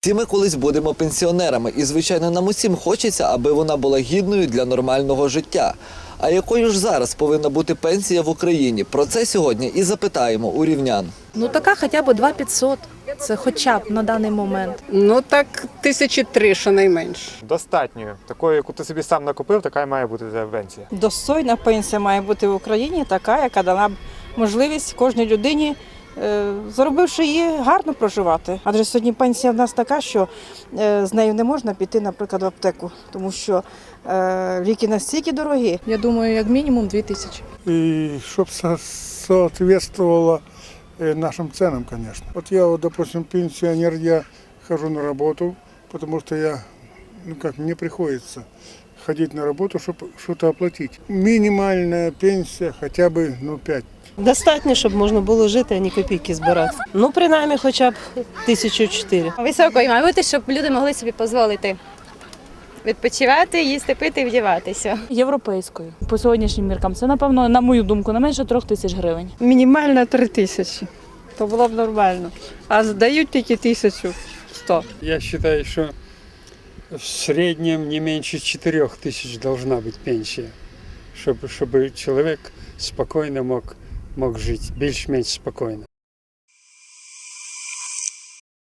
Всі ми колись будемо пенсіонерами, і звичайно, нам усім хочеться, аби вона була гідною для нормального життя. А якою ж зараз повинна бути пенсія в Україні? Про це сьогодні і запитаємо у рівнян. Ну така хоча б 2500. Це хоча б на даний момент. Ну так тисячі три, щонайменше. достатньою. Такою, яку ти собі сам накопив, така й має бути за пенсія. Достойна пенсія має бути в Україні, така, яка дала б можливість кожній людині, заробивши її, гарно проживати. Адже сьогодні пенсія в нас така, що е, з нею не можна піти, наприклад, в аптеку, тому що е, ліки настільки дорогі. Я думаю, як мінімум 2000. и чтобы соответствовало э, нашим ценам, конечно. Вот я, вот, допустим, пенсионер, я хожу на работу, потому что я, ну как, мне приходится ходить на работу, чтобы что-то оплатить. Минимальная пенсия хотя бы, ну, 5 Достатньо, щоб можна було жити, а ні копійки збирати. Ну, принаймні, хоча б тисячу чотири. Високою має бути, щоб люди могли собі дозволити відпочивати, їсти, пити і вдіватися. європейською. По сьогоднішнім міркам це, напевно, на мою думку, не менше трьох тисяч гривень. Мінімальна три тисячі. То було б нормально. А здають тільки тисячу сто. Я считаю, что в среднем не меньше 4 тысяч должна быть пенсия, чтобы, чтобы человек спокойно мог, мог жить, більш-менш спокійно.